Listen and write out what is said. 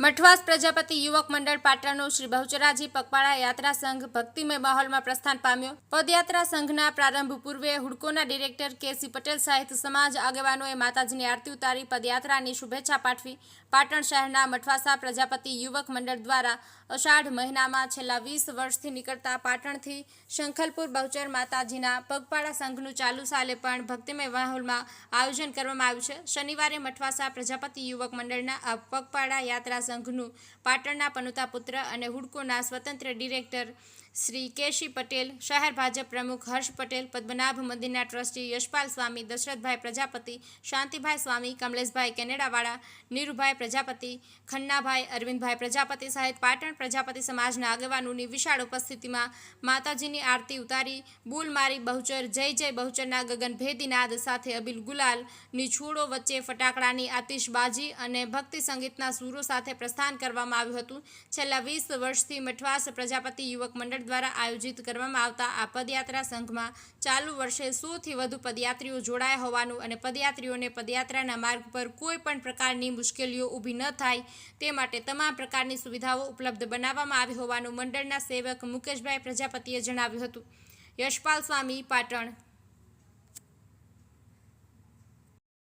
મઠવાસ પ્રજાપતિ યુવક મંડળ પાટણનું શ્રી બહુચરાજી પગપાળા યાત્રા સંઘ ભક્તિમય માહોલમાં પ્રસ્થાન પામ્યો. પદયાત્રા સંઘના પ્રારંભ પૂર્વે હુડકોના ડિરેક્ટર કેસી પટેલ સહિત સમાજ આગેવાનોએ માતાજીની આરતી ઉતારી પદયાત્રાની શુભેચ્છા પાઠવી. પાટણ શહેરના મઠવાસા પ્રજાપતિ યુવક મંડળ દ્વારા અષાઢ મહિનામાં છેલ્લા વીસ વર્ષથી નીકળતા પાટણથી શંખલપુર બહુચર માતાજીના પગપાળા સંઘનું ચાલુ સાલે પણ ભક્તિમય માહોલમાં આયોજન કરવામાં આવ્યું છે. શનિવારે મઠવાસા પ્રજાપતિ યુવક મંડળના આ પગપાળા યાત્રા સંઘનું પાટણના પનુતા પુત્ર અને હુડકોના સ્વતંત્ર ડિરેક્ટર શ્રી કેશી પટેલ, શહેર ભાજપ પ્રમુખ હર્ષ પટેલ, પદ્મનાભ મંદિરના ટ્રસ્ટી યશપાલ સ્વામી, દશરથભાઈ પ્રજાપતિ, શાંતિભાઈ સ્વામી, કમલેશભાઈ કેનેડાવાળા, નીરુભાઈ પ્રજાપતિ, ખન્નાભાઈ અરવિંદભાઈ પ્રજાપતિ સહિત પાટણ પ્રજાપતિ સમાજના આગેવાનોની વિશાળ ઉપસ્થિતિમાં માતાજીની આરતી ઉતારી, બુલ મારી બહુચર, જય જય બહુચરના ગગનભેદી નાદ સાથે અબિલ ગુલાલ નિછોડો વચ્ચે ફટાકડાની આતિશબાજી અને ભક્તિ સંગીતના સૂરો સાથે પ્રસ્થાન કરવામાં આવ્યું હતું. છેલ્લા વીસ વર્ષથી મઠવાસ પ્રજાપતિ યુવક મંડળ દ્વારા આયોજિત કરવામાં આવતા આ પદયાત્રા સંઘમાં ચાલુ વર્ષે સોથી વધુ પદયાત્રીઓ જોડાયા હોવાનું અને પદયાત્રીઓને પદયાત્રાના માર્ગ પર કોઈ પણ પ્રકારની મુશ્કેલીઓ ઊભી ન થાય તે માટે તમામ પ્રકારની સુવિધાઓ ઉપલબ્ધ બનાવવામાં આવી હોવાનું મંડળના સેવક મુકેશભાઈ પ્રજાપતિએ જણાવ્યું હતું. યશપાલ સ્વામી, પાટણ.